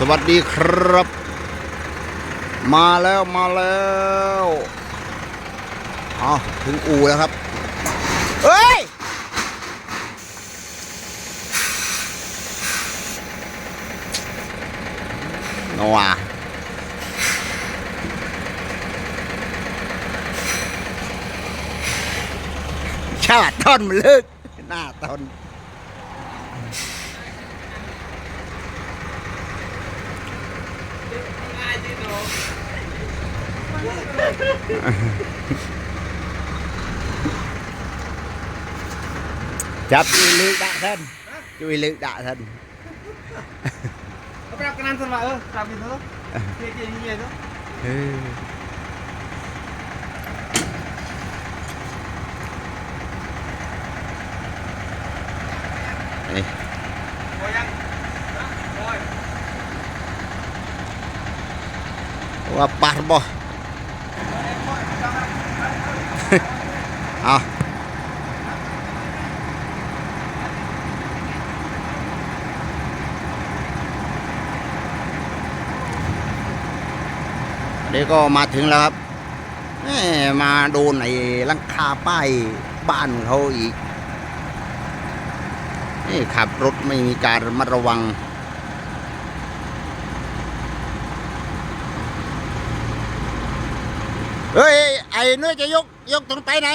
สวัสดีครับ มาแล้วมาแล้วเอาถึงอู่แล้วครับ เฮ้ย นัวชาติต้นมันลึกหน้าต้น จับจุยลึกด่าท่านจุยลึกด่าท่าน Apa nak kenal sama eh? Sabi tu. Dia dia ni tu. เออเอ้ย ว่าปาดบ่เอาเดี๋ยวก็มาถึงแล้วครับมาโดนไอ้ลังคาป้ายบ้านเขาอีก นี่ขับรถไม่มีการระมัดระวัง เฮ้ย ไอ้นื้อจะยก ยกตรงไปไหน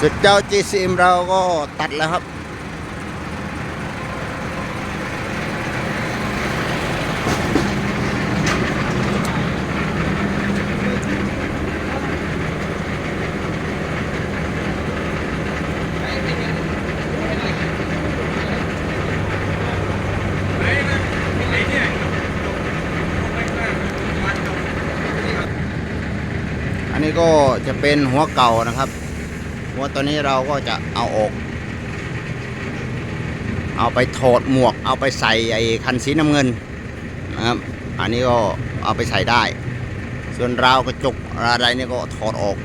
สุดเจ้า GCM เราก็ตัดแล้วครับ ก็จะเป็นหัวเก่านะครับ หัวตัวนี้เราก็จะเอาออก เอาไปถอดหมวก เอาไปใส่ไอ้คันสีน้ำเงินนะครับ อันนี้ก็เอาไปใส่ได้ ส่วนราวกระจกอะไรนี่ก็ถอดออก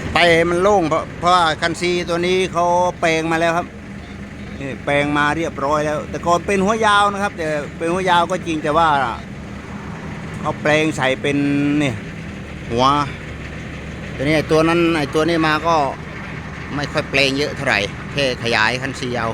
ดไปมันโล่งเพราะเพราะว่าคันซีตัวนี้เขาแปลงมาแล้วครับนี่แปลงมาเรียบร้อยแล้ว แต่ก่อนเป็นหัวยาวนะครับ แต่เป็นหัวยาวก็จริงแต่ว่าเขาแปลงใส่เป็นเนี่ยหัวตัวนี้ตัวนั้นไอ้ตัวนี้มาก็ไม่ค่อยแปลงเยอะเท่าไหร่แค่ขยายคันซีเอา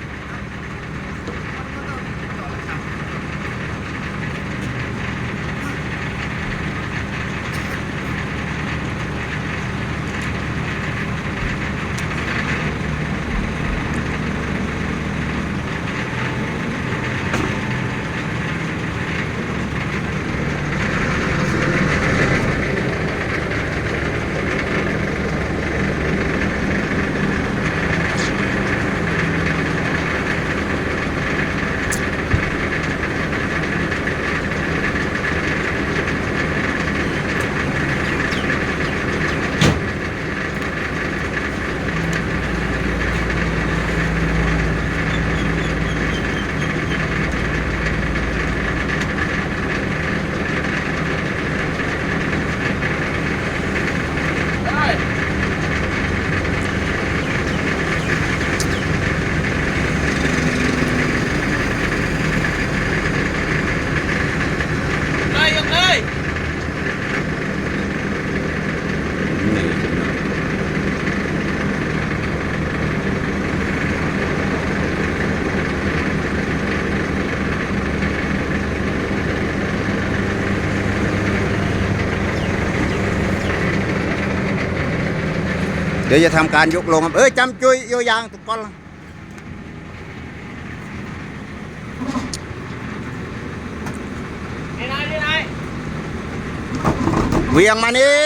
เดี๋ยวจะทำการยกลงครับ เอ้ยจำจุยโยยางตุกก้อนละ Đây này, đây này. เวียงมานี่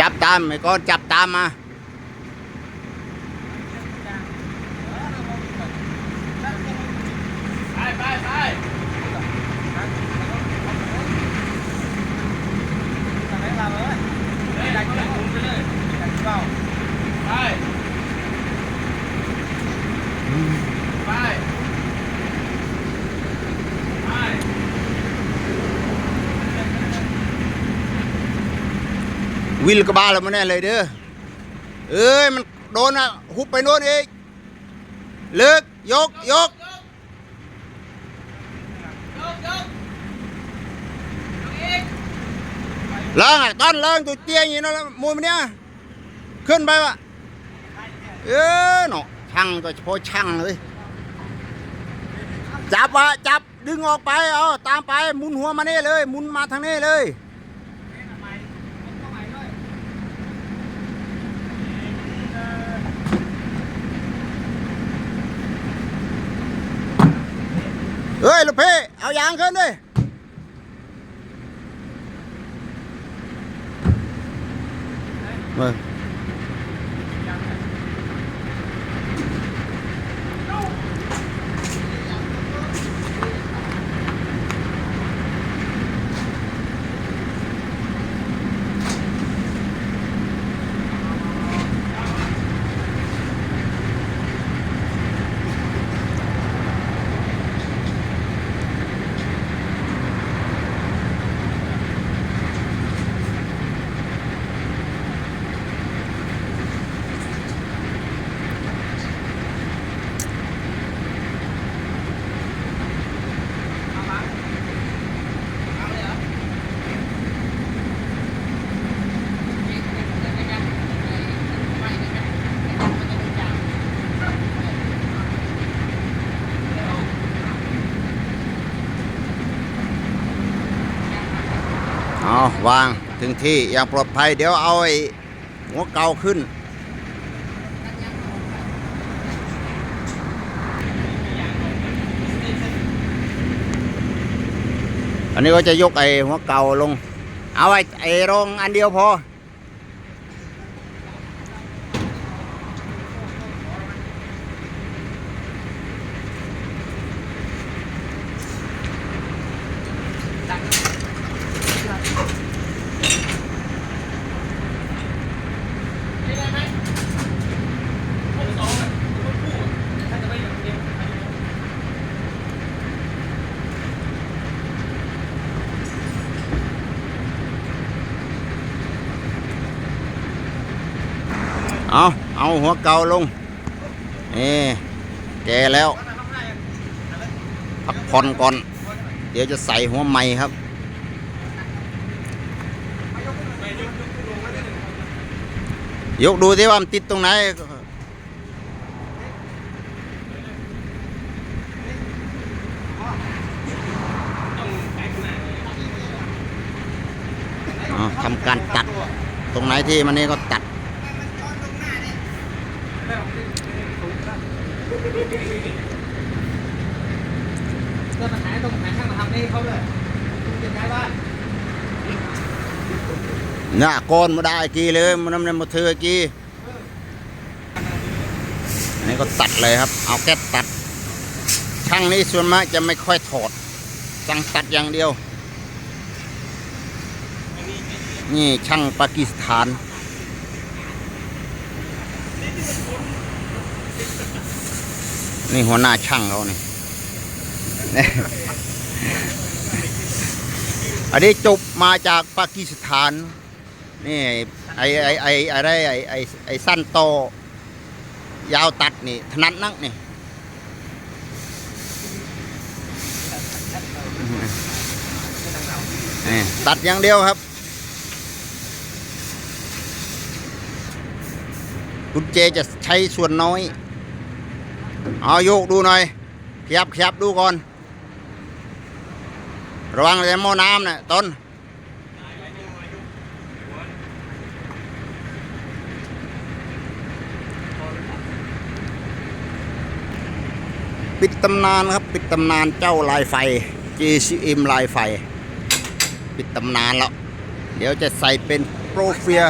จับตามไอ้ก้อนจับตามมา ไปไปไปเฮ้ยดักเลยหมุนไปเลยดักเป้าไปไปไป วิลกระบาลมันแน่เลยเด้อ เอ้ยมันโดนอะหุบไปโน่นอีกเลิกยกยกเลิงอะต้นเลิงตัวเตี้ยอย่างนี้นะมูมันเนี่ยขึ้นไปวะเออเนาะช่างตัวเฉพาะช่างเลยจับวะจับดึงออกไปเอาตามไปหมุนหัวมานี่เลยหมุนมาทางนี้เลย เฮ้ยลูกพี่เอายางขึ้นดิมา วางถึงที่อย่างปลอดภัย เดี๋ยวเอาไอ้หัวเกาขึ้น อันนี้ก็จะยกไอ้หัวเก่าลง เอาไอ้ไอ้รองอันเดียวพอ เอาเอาหัวเก่าลงนี่แกแล้ว พักผ่อนก่อน เดี๋ยวจะใส่หัวใหม่ครับ ยกดูที่ว่ามันติดตรงไหนทำการตัด ตรงไหนที่มันนี่ก็ตัด เกิดปัญหาตรงไหนช่างมาทำนี่เขาเลยคุณจะย้บ้านน่ะก้นมาได้กี่เลยมันนำมาเธอกี่อันนี้ก็ตัดเลยครับ เอาแก๊สตัด ช่างนี้ส่วนมากจะไม่ค่อยถอดช่งตัดอย่างเดียว นี่ช่างปากีสถาน นี่หัวหน้าช่างเขานี่อันนี้จบมาจากปากีสถาน นี่ไอไอไออะไรไอไอไอสั้นโต ยาวตัดนี่ถนัดนักนี่นี่ตัดอย่างเดียวครับกุญแจจะใช้ส่วนน้อย เอาโยกดูหน่อยขยับขยับดูก่อน ระวังเลยหม้อน้ำนะต้นปิดตำนานครับ ปิดตำนานเจ้าลายไฟ GCM ลายไฟ ปิดตำนานแล้ว เดี๋ยวจะใส่เป็นโปรเฟีย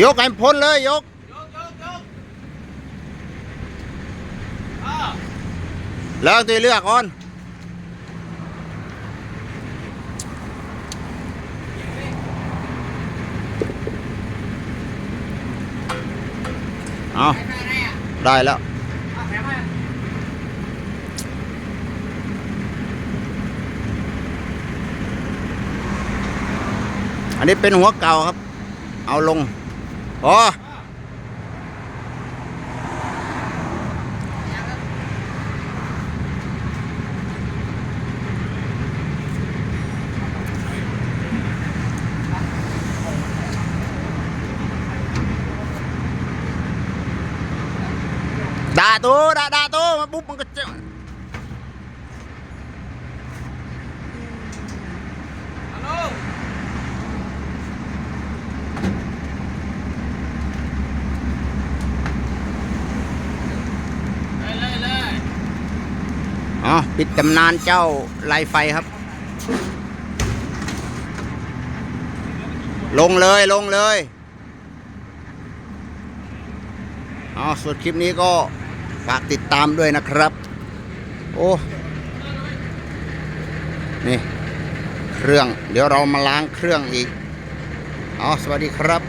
ยกให้พ้นเลยยกยกยกยกอ้าวแล้วตีเลือกก่อนเอาได้แล้วอันนี้เป็นหัวเก่าครับ เอาลง อ๋อด่าตัวด่าด่าตัวมาปุ๊บมันก็จะ ฮัลโหลเลยเลยเลย อ๋อปิดตำนานเจ้าลายไฟครับ ลงเลยลงเลยอ๋อส่วนคลิปนี้ก็ฝากติดตามด้วยนะครับ โอ้นี่ เครื่อง เดี๋ยวเรามาล้างเครื่องอีกอ๋อสวัสดีครับ